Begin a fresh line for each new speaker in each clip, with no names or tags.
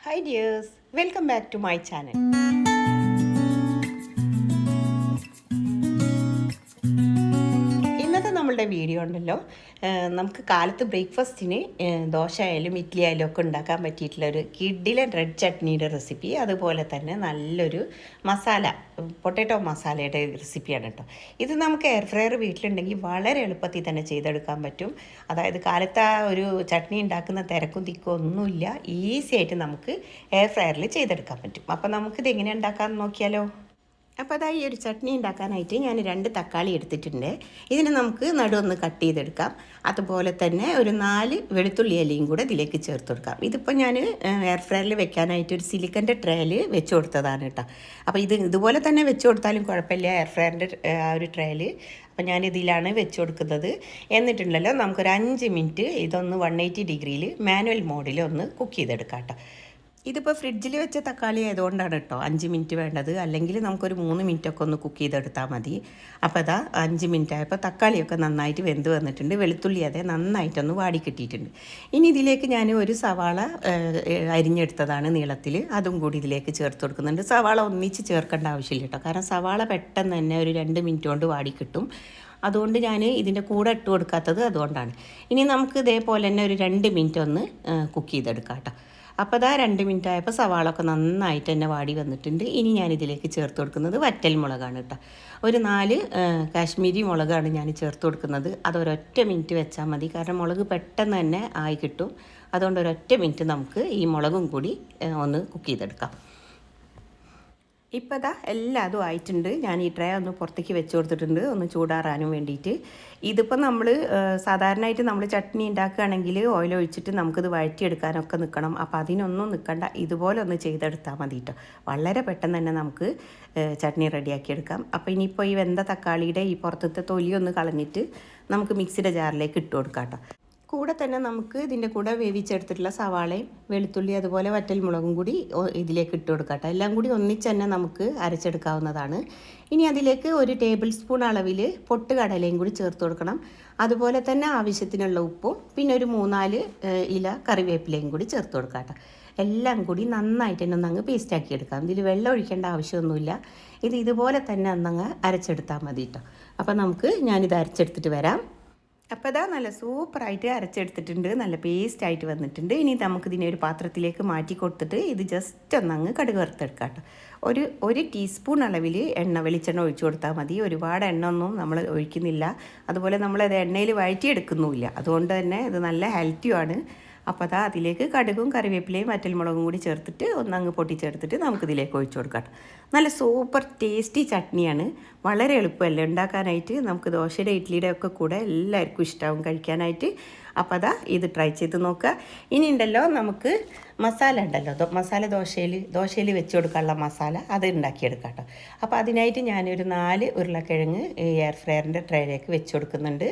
Hi dears welcome back to my channel video ഉണ്ടല്ലോ. നമുക്ക് കാലത്ത് ബ്രേക്ക്ഫാസ്റ്റിന് ദോശ ആയാലും ഇഡ്ഡലി ആയാലും ഒക്കെ ഉണ്ടാക്കാൻ പറ്റിയിട്ടുള്ള ഒരു കിഡിലെ റെഡ് ചട്നിയുടെ റെസിപ്പി. അതുപോലെ തന്നെ നല്ലൊരു മസാല പൊട്ടാറ്റോ മസാലയുടെ റെസിപ്പിയാണ് കേട്ടോ. ഇത് നമുക്ക് എയർ ഫ്രയർ വീട്ടിലുണ്ടെങ്കിൽ വളരെ എളുപ്പത്തിൽ തന്നെ ചെയ്തെടുക്കാൻ പറ്റും. അതായത് കാലത്ത് ആ ഒരു ചട്നി ഉണ്ടാക്കുന്ന തിരക്കും തിക്കും ഒന്നുമില്ല. ഈസി ആയിട്ട് നമുക്ക് എയർ ഫ്രയറിൽ ചെയ്തെടുക്കാൻ പറ്റും. അപ്പോൾ നമുക്കിത് എങ്ങനെ ഉണ്ടാക്കാമെന്ന് നോക്കിയാലോ? അപ്പോൾ അതാ ഈ ഒരു ചട്നി ഉണ്ടാക്കാനായിട്ട് ഞാൻ രണ്ട് തക്കാളി എടുത്തിട്ടുണ്ട്. ഇതിനെ നമുക്ക് നടുവൊന്ന് കട്ട് ചെയ്തെടുക്കാം. അതുപോലെ തന്നെ ഒരു നാല് വെളുത്തുള്ളി ഇലയും കൂടെ ഇതിലേക്ക് ചേർത്ത് കൊടുക്കാം. ഇതിപ്പോൾ ഞാൻ എയർ ഫ്രയറിൽ വെക്കാനായിട്ട് ഒരു സിലിക്കന്റെ ട്രേയിൽ വെച്ച് കൊടുത്തതാണ് കേട്ടോ. അപ്പോൾ ഇത് ഇതുപോലെ തന്നെ വെച്ച് കൊടുത്താലും കുഴപ്പമില്ല എയർ ഫ്രയറിന്റെ ആ ഒരു ട്രേയിൽ അപ്പോൾ ഞാൻ ഇതിലാണ് വെച്ച് കൊടുക്കുന്നത്. എന്നിട്ടുണ്ടല്ലോ നമുക്കൊരു അഞ്ച് മിനിറ്റ് ഇതൊന്ന് വൺ എയ്റ്റി ഡിഗ്രിയിൽ മാനുവൽ മോഡിൽ ഒന്ന് കുക്ക് ചെയ്തെടുക്കാം കേട്ടോ. ഇതിപ്പോൾ ഫ്രിഡ്ജിൽ വെച്ച തക്കാളി ആയതുകൊണ്ടാണ് കേട്ടോ. അഞ്ച് മിനിറ്റ് വേണ്ടത്. അല്ലെങ്കിൽ നമുക്കൊരു മൂന്ന് മിനിറ്റൊക്കെ ഒന്ന് കുക്ക് ചെയ്തെടുത്താൽ മതി. അപ്പോൾ അതാ അഞ്ച് മിനിറ്റ് ആയപ്പോൾ തക്കാളിയൊക്കെ നന്നായിട്ട് വെന്ത് വന്നിട്ടുണ്ട്. വെളുത്തുള്ളി അതെ നന്നായിട്ടൊന്ന് വാടി കിട്ടിയിട്ടുണ്ട്. ഇനി ഇതിലേക്ക് ഞാൻ ഒരു സവാള അരിഞ്ഞെടുത്തതാണ് നീളത്തിൽ അതും കൂടി ഇതിലേക്ക് ചേർത്ത് കൊടുക്കുന്നുണ്ട്. സവാള ഒന്നിച്ച് ചേർക്കേണ്ട ആവശ്യമില്ല കേട്ടോ. കാരണം സവാള പെട്ടെന്ന് തന്നെ ഒരു രണ്ട് മിനിറ്റ് കൊണ്ട് വാടി കിട്ടും. അതുകൊണ്ട് ഞാൻ ഇതിന്റെ കൂടെ ഇട്ട് കൊടുക്കാത്തത് അതുകൊണ്ടാണ്. ഇനി നമുക്ക് ഇതേപോലെ തന്നെ ഒരു രണ്ട് മിനിറ്റ് ഒന്ന് കുക്ക് ചെയ്തെടുക്കാം കേട്ടോ. അപ്പോൾ അതാ രണ്ട് മിനിറ്റ് ആയപ്പോൾ സവാളൊക്കെ നന്നായിട്ട് തന്നെ വാടി വന്നിട്ടുണ്ട്. ഇനി ഞാൻ ഇതിലേക്ക് ചേർത്ത് കൊടുക്കുന്നത് വറ്റൽ മുളകാണ് കേട്ടോ ഒരു നാല് കാശ്മീരി മുളകാണ് ഞാൻ ചേർത്ത് കൊടുക്കുന്നത്. അത് ഒരൊറ്റ മിനിറ്റ് വെച്ചാൽ മതി. കാരണം മുളക് പെട്ടെന്ന് തന്നെ ആയി കിട്ടും. അതുകൊണ്ട് ഒരൊറ്റ മിനിറ്റ് നമുക്ക് ഈ മുളകും കൂടി ഒന്ന് കുക്ക് ചെയ്തെടുക്കാം. ഇപ്പോൾ ഇതാ എല്ലാം അതും ആയിട്ടുണ്ട്. ഞാൻ ഈ ട്രേ ഒന്ന് പുറത്തേക്ക് വെച്ച് കൊടുത്തിട്ടുണ്ട്. ഒന്ന് ചൂടാറാനും വേണ്ടിയിട്ട്. ഇതിപ്പോൾ നമ്മൾ സാധാരണയായിട്ട് നമ്മൾ ചട്നി ഉണ്ടാക്കുകയാണെങ്കിൽ ഓയിൽ ഒഴിച്ചിട്ട് നമുക്കിത് വഴറ്റിയെടുക്കാനൊക്കെ നിൽക്കണം അപ്പോൾ അതിനൊന്നും നിൽക്കണ്ട ഇതുപോലെ ഒന്ന് ചെയ്തെടുത്താൽ മതി കേട്ടോ വളരെ പെട്ടെന്ന് തന്നെ നമുക്ക് ചട്നി റെഡിയാക്കിയെടുക്കാം. അപ്പോൾ ഇനിയിപ്പോൾ ഈ വെന്ത തക്കാളിയുടെ ഈ പുറത്തത്തെ തൊലി ഒന്ന് കളഞ്ഞിട്ട് നമുക്ക് മിക്സിയുടെ ജാറിലേക്ക് ഇട്ട് കൊടുക്കാം കേട്ടോ. കൂടെ തന്നെ നമുക്ക് ഇതിന്റെ കൂടെ വേവിച്ചെടുത്തിട്ടുള്ള സവാളയും വെളുത്തുള്ളി അതുപോലെ വറ്റൽമുളകും കൂടി ഇതിലേക്ക് ഇട്ട് കൊടുക്കാം എല്ലാം കൂടി ഒന്നിച്ച് തന്നെ നമുക്ക് അരച്ചെടുക്കാവുന്നതാണ്. ഇനി അതിലേക്ക് ഒരു ടേബിൾ സ്പൂൺ അളവിൽ പൊട്ട് കടലയും കൂടി ചേർത്ത് കൊടുക്കണം. അതുപോലെ തന്നെ ആവശ്യത്തിനുള്ള ഉപ്പും പിന്നെ ഒരു മൂന്നാൽ ഇല കറിവേപ്പിലയും കൂടി ചേർത്ത് കൊടുക്കാം എല്ലാം കൂടി നന്നായിട്ട് തന്നെ ഒന്നങ്ങ് പേസ്റ്റാക്കി എടുക്കാം. ഇതിൽ വെള്ളം ഒഴിക്കേണ്ട ആവശ്യമൊന്നുമില്ല. ഇത് ഇതുപോലെ തന്നെ ഒന്നങ്ങ് അരച്ചെടുത്താൽ മതി കേട്ടോ അപ്പോൾ നമുക്ക് ഞാനിത് അരച്ചെടുത്തിട്ട് വരാം. അപ്പോൾ ഇതാ നല്ല സൂപ്പറായിട്ട് അരച്ചെടുത്തിട്ടുണ്ട്. നല്ല പേസ്റ്റ് ആയിട്ട് വന്നിട്ടുണ്ട്. ഇനി നമുക്കിതിനെ ഒരു പാത്രത്തിലേക്ക് മാറ്റി കൊടുത്തിട്ട് ഇത് ജസ്റ്റ് ഒന്നങ്ങ് കടുക് വറുത്തെടുക്കാം കേട്ടോ ഒരു ഒരു ടീസ്പൂൺ അളവിൽ എണ്ണ വെളിച്ചെണ്ണ ഒഴിച്ചു കൊടുത്താൽ മതി. ഒരുപാട് എണ്ണ ഒന്നും നമ്മൾ ഒഴിക്കുന്നില്ല. അതുപോലെ നമ്മളത് എണ്ണയിൽ വഴറ്റിയെടുക്കുന്നുമില്ല. അതുകൊണ്ട് തന്നെ ഇത് നല്ല ഹെൽത്തിയുമാണ് അപ്പോൾ അതാ അതിലേക്ക് കടുകും കറിവേപ്പിലയും വറ്റൽമുളകും കൂടി ചേർത്തിട്ട് ഒന്നങ്ങ് പൊട്ടിച്ചെടുത്തിട്ട് നമുക്കിതിലേക്ക് ഒഴിച്ചു കൊടുക്കാം. നല്ല സൂപ്പർ ടേസ്റ്റി ചട്നിയാണ്. വളരെ എളുപ്പമല്ലേ? ഉണ്ടാക്കാനായിട്ട് നമുക്ക് ദോശയുടെ ഇഡ്ഡലിയുടെ ഒക്കെ കൂടെ എല്ലാവർക്കും ഇഷ്ടമാവും കഴിക്കാനായിട്ട്. അപ്പോൾ അതാ ഇത് ട്രൈ ചെയ്ത് നോക്കുക. ഇനി ഉണ്ടല്ലോ നമുക്ക് മസാല ഉണ്ടല്ലോ. മസാല ദോശയിൽ ദോശയിൽ വെച്ച് കൊടുക്കാനുള്ള മസാല അത് ഉണ്ടാക്കിയെടുക്കാം കേട്ടോ. അപ്പോൾ അതിനായിട്ട് ഞാനൊരു നാല് ഉരുളക്കിഴങ്ങ് എയർ ഫ്രയറിന്റെ ട്രേയിലേക്ക് വെച്ച് കൊടുക്കുന്നുണ്ട്.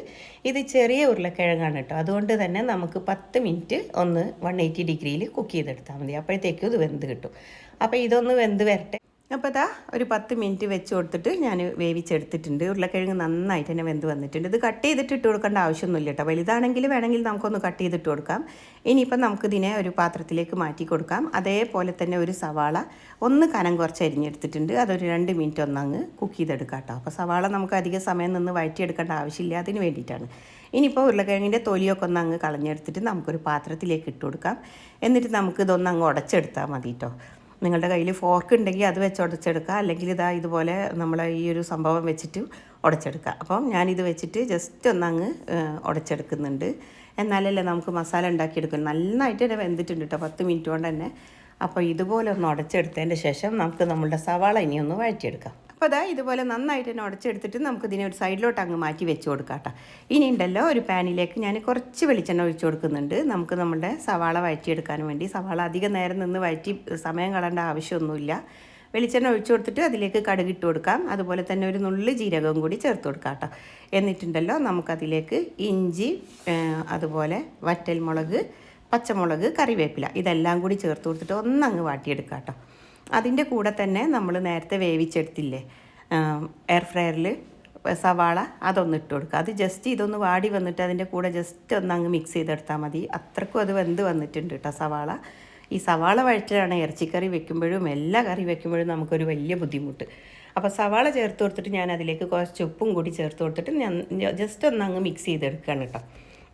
ഇത് ചെറിയ ഉരുളക്കിഴങ്ങാണ് കേട്ടോ. അതുകൊണ്ട് തന്നെ നമുക്ക് പത്ത് മിനിറ്റ് ഒന്ന് വൺ എയ്റ്റി ഡിഗ്രിയിൽ കുക്ക് ചെയ്തെടുത്താൽ മതി. അപ്പോഴത്തേക്കും ഇത് വെന്ത് കിട്ടും. അപ്പോൾ ഇതൊന്ന് വെന്ത് വരട്ടെ. അപ്പോൾ അതാ ഒരു പത്ത് മിനിറ്റ് വെച്ച് കൊടുത്തിട്ട് ഞാൻ വേവിച്ചെടുത്തിട്ടുണ്ട്. ഉരുളക്കിഴങ്ങ് നന്നായിട്ട് തന്നെ വെന്ത് വന്നിട്ടുണ്ട്. ഇത് കട്ട് ചെയ്തിട്ട് ഇട്ട് കൊടുക്കേണ്ട ആവശ്യമൊന്നുമില്ല കേട്ടോ. വലുതാണെങ്കിൽ വേണമെങ്കിൽ നമുക്കൊന്ന് കട്ട് ചെയ്തിട്ട് കൊടുക്കാം. ഇനിയിപ്പം നമുക്കിതിനെ ഒരു പാത്രത്തിലേക്ക് മാറ്റി കൊടുക്കാം. അതേപോലെ തന്നെ ഒരു സവാള. ഒന്ന് കനം കുറച്ച് അരിഞ്ഞെടുത്തിട്ടുണ്ട്. അതൊരു രണ്ട് മിനിറ്റ് ഒന്നങ്ങ് കുക്ക് ചെയ്തെടുക്കാം കേട്ടോ. അപ്പോൾ സവാള നമുക്ക് അധിക സമയം നിന്ന് വഴറ്റിയെടുക്കേണ്ട ആവശ്യമില്ല. അതിന് വേണ്ടിയിട്ടാണ്. ഇനിയിപ്പോൾ ഉരുളക്കിഴങ്ങിന്റെ തൊലിയൊക്കെ ഒന്ന് അങ്ങ് കളഞ്ഞെടുത്തിട്ട് നമുക്കൊരു പാത്രത്തിലേക്ക് ഇട്ട് കൊടുക്കാം. എന്നിട്ട് നമുക്ക് ഇതൊന്ന് അങ്ങ് ഉടച്ചെടുത്താൽ മതി കേട്ടോ. നിങ്ങളുടെ കയ്യിൽ ഫോർക്ക് ഉണ്ടെങ്കിൽ അത് വെച്ച് ഉടച്ചെടുക്കുക. അല്ലെങ്കിൽ ഇതാ ഇതുപോലെ നമ്മൾ ഈ ഒരു സംഭവം വെച്ചിട്ട് ഉടച്ചെടുക്കുക. അപ്പം ഞാനിത് വെച്ചിട്ട് ജസ്റ്റ് ഒന്നങ്ങ് ഉടച്ചെടുക്കുന്നുണ്ട്. എന്നാലല്ലേ നമുക്ക് മസാല ഉണ്ടാക്കിയെടുക്കും നന്നായിട്ട് തന്നെ വെന്തിട്ടുണ്ട് കേട്ടോ പത്ത് മിനിറ്റ് കൊണ്ട് തന്നെ. അപ്പോൾ ഇതുപോലെ ഒന്ന് ഉടച്ചെടുത്തതിന്റെ ശേഷം നമുക്ക് നമ്മളുടെ സവാള ഇനി ഒന്ന് വഴറ്റിയെടുക്കാം. അപ്പോൾ അതാ ഇതുപോലെ നന്നായിട്ട് തന്നെ ഉടച്ചെടുത്തിട്ട് നമുക്ക് ഇതിനെ ഒരു സൈഡിലോട്ട് അങ്ങ് മാറ്റി വെച്ച് കൊടുക്കാം കേട്ടോ. ഇനി ഉണ്ടല്ലോ ഒരു പാനിലേക്ക് ഞാൻ കുറച്ച് വെളിച്ചെണ്ണ ഒഴിച്ച് കൊടുക്കുന്നുണ്ട്. നമുക്ക് നമ്മുടെ സവാള വഴറ്റിയെടുക്കാൻ വേണ്ടി. സവാള അധികം നേരം നിന്ന് വഴറ്റി സമയം കളയേണ്ട ആവശ്യമൊന്നുമില്ല. വെളിച്ചെണ്ണ ഒഴിച്ചു കൊടുത്തിട്ട് അതിലേക്ക് കടുകിട്ട് കൊടുക്കാം. അതുപോലെ തന്നെ ഒരു നുള്ളി ജീരകവും കൂടി ചേർത്ത് കൊടുക്കാം കേട്ടോ. എന്നിട്ടുണ്ടല്ലോ നമുക്കതിലേക്ക് ഇഞ്ചി അതുപോലെ വറ്റൽമുളക് പച്ചമുളക് കറിവേപ്പില ഇതെല്ലാം കൂടി ചേർത്ത് കൊടുത്തിട്ട് ഒന്നങ്ങ് വാട്ടിയെടുക്കാം കേട്ടോ അതിന്റെ കൂടെ തന്നെ നമ്മൾ നേരത്തെ വേവിച്ചെടുത്തില്ലേ എയർ ഫ്രയറിൽ സവാള അതൊന്ന് ഇട്ട് കൊടുക്കുക. അത് ജസ്റ്റ് ഇതൊന്ന് വാടി വന്നിട്ട് അതിന്റെ കൂടെ ജസ്റ്റ് ഒന്ന് അങ്ങ് മിക്സ് ചെയ്തെടുത്താൽ മതി. അത്രക്കും അത് വെന്ത് വന്നിട്ടുണ്ട് കേട്ടോ സവാള. ഈ സവാള വഴറ്റിലാണ് ഇറച്ചിക്കറി വെക്കുമ്പോഴും എല്ലാ കറി വെക്കുമ്പോഴും നമുക്കൊരു വലിയ ബുദ്ധിമുട്ട്. അപ്പോൾ സവാള ചേർത്ത് കൊടുത്തിട്ട് ഞാൻ അതിലേക്ക് കുറച്ച് ഉപ്പും കൂടി ചേർത്ത് കൊടുത്തിട്ട് ഞാൻ ജസ്റ്റ് ഒന്ന് അങ്ങ് മിക്സ് ചെയ്തെടുക്കുകയാണ് കേട്ടോ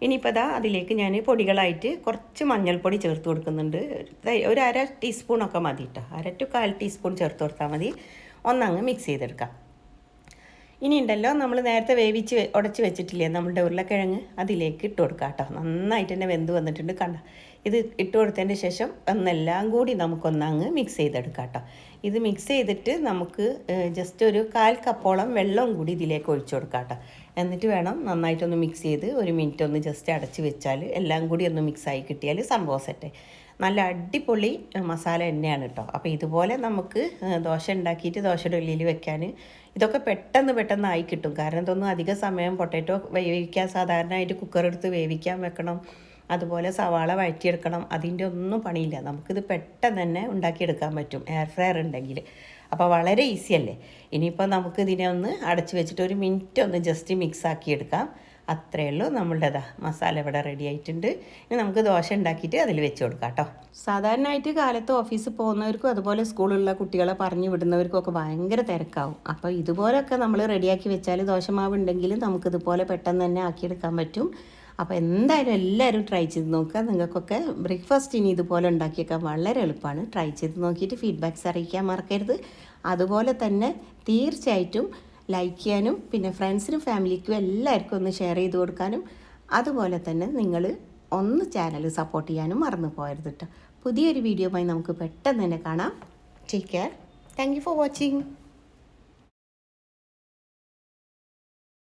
ഇനിയിപ്പോൾ ദാ അതിലേക്ക് ഞാൻ പൊടികളായിട്ട് കുറച്ച് മഞ്ഞൾപ്പൊടി ചേർത്ത് കൊടുക്കുന്നുണ്ട്. ഒരു അര ടീസ്പൂണൊക്കെ മതി കേട്ടോ അര ടു കാൽ ടീസ്പൂൺ ചേർത്ത് കൊടുത്താൽ മതി. ഒന്നങ്ങ് മിക്സ് ചെയ്തെടുക്കാം. ഇനി ഉണ്ടല്ലോ നമ്മൾ നേരത്തെ വേവിച്ച് ഉടച്ച് വെച്ചിട്ടില്ലേ നമ്മുടെ ഉരുളക്കിഴങ്ങ്? അതിലേക്ക് ഇട്ട് കൊടുക്കുക കേട്ടോ. നന്നായിട്ട് തന്നെ വെന്ത് വന്നിട്ടുണ്ട് കണ്ട? ഇത് ഇട്ട് കൊടുത്തതിന്റെ ശേഷം ഒന്നെല്ലാം കൂടി നമുക്കൊന്നങ്ങ് മിക്സ് ചെയ്തെടുക്കാം കേട്ടോ. ഇത് മിക്സ് ചെയ്തിട്ട് നമുക്ക് ജസ്റ്റ് ഒരു കാൽ കപ്പോളം വെള്ളം കൂടി ഇതിലേക്ക് ഒഴിച്ചു കൊടുക്കാം കേട്ടോ. എന്നിട്ട് വേണം നന്നായിട്ടൊന്ന് മിക്സ് ചെയ്ത് ഒരു മിനിറ്റ് ഒന്ന് ജസ്റ്റ് അടച്ച് വെച്ചാൽ എല്ലാം കൂടി ഒന്ന് മിക്സായി കിട്ടിയാൽ സംഭവം സെറ്റ് നല്ല അടിപൊളി മസാല തന്നെയാണ് കേട്ടോ അപ്പോൾ ഇതുപോലെ നമുക്ക് ദോശ ഉണ്ടാക്കിയിട്ട് ദോശയുടെ ഉള്ളിൽ വെക്കാൻ ഇതൊക്കെ പെട്ടെന്ന് പെട്ടെന്ന് ആയി കിട്ടും. കാരണം ഇതൊന്നും അധിക സമയം പൊട്ടറ്റോ വേവിക്കാൻ സാധാരണയായിട്ട് കുക്കർ എടുത്ത് വേവിക്കാൻ വെക്കണം. അതുപോലെ സവാള വഴറ്റിയെടുക്കണം. അതിന്റെ ഒന്നും പണിയില്ല. നമുക്കിത് പെട്ടെന്ന് തന്നെ ഉണ്ടാക്കിയെടുക്കാൻ പറ്റും. എയർ ഫ്രയർ ഉണ്ടെങ്കിൽ. അപ്പോൾ വളരെ ഈസി അല്ലേ? ഇനിയിപ്പോൾ നമുക്ക് ഇതിനെ ഒന്ന് അടച്ച് വെച്ചിട്ട് ഒരു മിനിറ്റ് ഒന്ന് ജസ്റ്റ് മിക്സ് ആക്കി എടുക്കാം അത്രയേ ഉള്ളൂ. നമ്മളുടേതാ മസാല ഇവിടെ റെഡി ആയിട്ടുണ്ട്. ഇനി നമുക്ക് ദോശ ഉണ്ടാക്കിയിട്ട് അതിൽ വെച്ച് കൊടുക്കാം കേട്ടോ. സാധാരണയായിട്ട് കാലത്ത് ഓഫീസിൽ പോകുന്നവർക്കും അതുപോലെ സ്കൂളിലുള്ള കുട്ടികളെ പറഞ്ഞു വിടുന്നവർക്കും ഒക്കെ ഭയങ്കര തിരക്കാവും. അപ്പോൾ ഇതുപോലൊക്കെ നമ്മൾ റെഡിയാക്കി വെച്ചാൽ ദോശമാവ് ഉണ്ടെങ്കിൽ നമുക്കിതുപോലെ പെട്ടെന്ന് തന്നെ ആക്കിയെടുക്കാൻ പറ്റും. അപ്പോൾ എന്തായാലും എല്ലാവരും ട്രൈ ചെയ്ത് നോക്കുക. നിങ്ങൾക്കൊക്കെ ബ്രേക്ക്ഫാസ്റ്റ് ഇനി ഇതുപോലെ ഉണ്ടാക്കിയേക്കാൻ വളരെ എളുപ്പമാണ്. ട്രൈ ചെയ്ത് നോക്കിയിട്ട് ഫീഡ്ബാക്ക്സ് അറിയിക്കാൻ മറക്കരുത്. അതുപോലെ തന്നെ തീർച്ചയായിട്ടും ലൈക്ക് ചെയ്യാനും പിന്നെ ഫ്രണ്ട്സിനും ഫാമിലിക്കും എല്ലാവർക്കും ഒന്ന് ഷെയർ ചെയ്ത് കൊടുക്കാനും അതുപോലെ തന്നെ നിങ്ങൾ ഒന്ന് ചാനൽ സപ്പോർട്ട് ചെയ്യാനും മറന്നു പോകരുത് കേട്ടോ പുതിയൊരു വീഡിയോയുമായി നമുക്ക് പെട്ടെന്ന് തന്നെ കാണാം. Take care thank you for watching